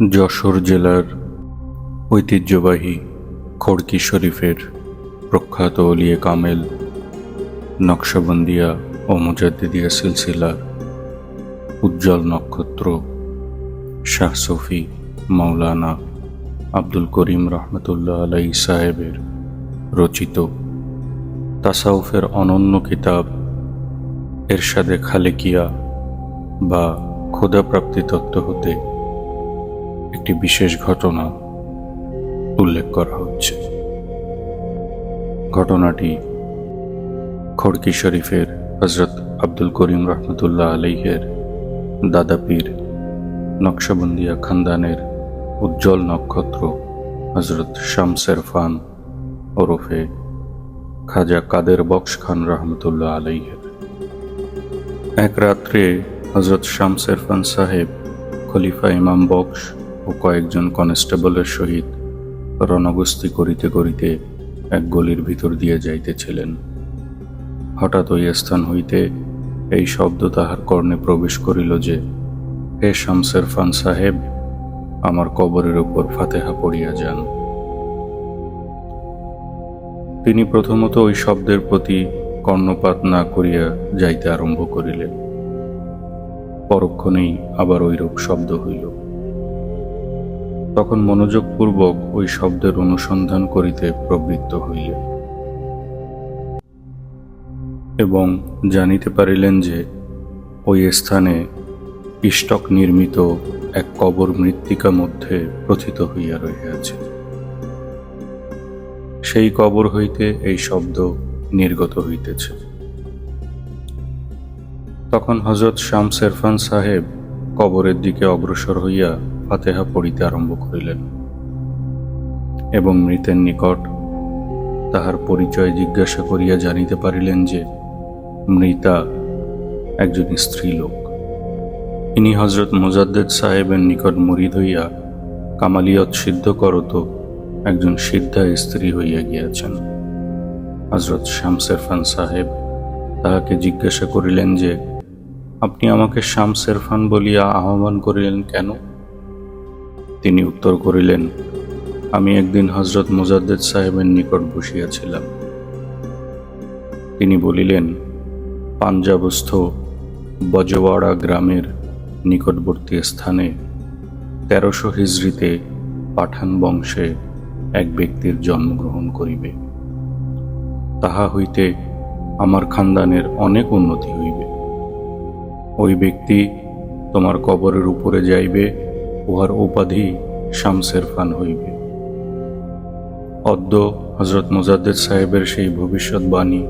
যশোর জেলার ঐতিহ্যবাহী খড়কি শরীফের প্রখ্যাত অলিয়ে কামেল, নকশাবন্দিয়া ও মুজাদ্দিদিয়া সিলসিলা, উজ্জ্বল নক্ষত্র, শাহ সফি, মাওলানা আব্দুল করিম রহমতুল্লাহ আলাই সাহেবের রচিত তাসাউফের অনন্য কিতাব এরশাদে খালেকিয়া বা ক্ষুধাপ্রাপ্তি তত্ত্ব হতে একটি বিশেষ ঘটনা উল্লেখ করা হচ্ছে। ঘটনাটি খড়কি শরীফের হজরত আব্দুল করিম রহমতুল্লাহ আলাইহের দাদাপীর নকশাবন্দিয়া খানদানের উজ্জ্বল নক্ষত্র হজরত শামসের ফান ওরফে খাজা কাদের বক্স খান রহমতুল্লাহ আলাইহের। এক রাত্রে হজরত শামসের ফান সাহেব খলিফা ইমাম বক্স ও কয়েকজন কনস্টেবলের সহিত রণগস্তি করিতে করিতে এক গলির ভিতর দিয়ে যাইতেছিলেন। হঠাৎ ওই স্থান হইতে এই শব্দ তাহার কর্ণে প্রবেশ করিল যে, হে শামসের ফান সাহেব, আমার কবরের উপর ফাতেহা পড়িয়া যান। তিনি প্রথমত ওই শব্দের প্রতি কর্ণপাত না করিয়া যাইতে আরম্ভ করিলেন। পরক্ষণেই আবার ঐরূপ শব্দ হইল। তখন মনোযোগপূর্বক ওই শব্দের অনুসন্ধান করিতে প্রবৃত্ত হইলেন। এবং জানিতে পারিলেন যে, ওই স্থানে ইষ্টক নির্মিত এক কবর মৃত্তিকা মধ্যে প্রথিত হইয়া রহিয়াছে। সেই কবর হইতে এই শব্দ নির্গত হইতেছে। তখন হজরত শাম সেরফান সাহেব কবরের দিকে অগ্রসর হইয়া ফাতেহা পড়িতে আরম্ভ করিলেন এবং মৃতের নিকট তাহার পরিচয় জিজ্ঞাসা করিয়া জানিতে পারিলেন যে মৃতা একজন স্ত্রীলোক ইনি হজরত মুজাদ্দেদ সাহেবের নিকট মুরিদ হইয়া কামালিয়ত সিদ্ধ করত একজন সিদ্ধা স্ত্রী হইয়া গিয়াছেন। হজরত শামসের ফান সাহেব তাহাকে জিজ্ঞাসা করিলেন যে, আপনি আমাকে শামসের ফান বলিয়া আহ্বান করিলেন কেন? তিনি উত্তর করিলেন, আমি একদিন হজরত মুজাদ্দেদ সাহেবের নিকট বসিয়াছিলাম। তিনি বলিলেন, পাঞ্জাবস্থ বজওয়াড়া গ্রামের নিকটবর্তী স্থানে তেরোশো হিজড়িতে পাঠান বংশে এক ব্যক্তির জন্মগ্রহণ করিবে। তাহা হইতে আমার খানদানের অনেক উন্নতি হইবে। ওই ব্যক্তি তোমার কবরের উপরে যাইবে উহার উপাধি শামসের ফান হইবে। অদ্য হজরত মুজাদ্দেদ সাহেবের সেই ভবিষ্যৎবাণী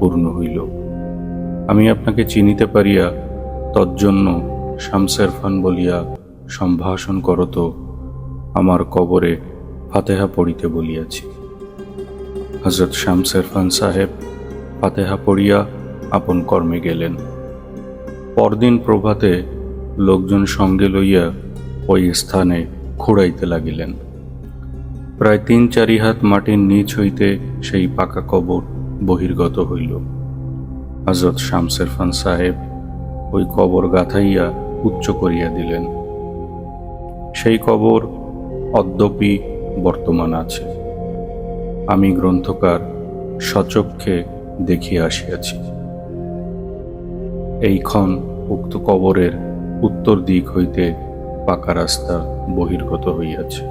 পূর্ণ হইল। আমি আপনাকে চিনিতে পারিয়া তজ্জন্য শামসের ফান বলিয়া সম্ভাষণ করত, আমার কবরে ফাতেহা পড়িতে বলিয়াছি। হজরত শামসের ফান সাহেব ফাতেহা পড়িয়া আপন কর্মে গেলেন। পরদিন প্রভাতে লোকজন সঙ্গে লইয়া ওই স্থানে খুঁড়াইতে লাগিলেন। প্রায় তিন চারি হাত মাটির নিচ হইতে সেই পাকা কবর বহির্গত হইল। হজরত শামসের ফান সাহেব ওই কবর গাথাইয়া উচ্চ করিয়া দিলেন। সেই কবর অদ্যপি বর্তমান আছে। আমি গ্রন্থকার সচক্ষে দেখিয়া আসিয়াছি। এইক্ষণ উক্ত কবরের উত্তর দিক হইতে পাকা রাস্তা বহির্গত হইয়াছে।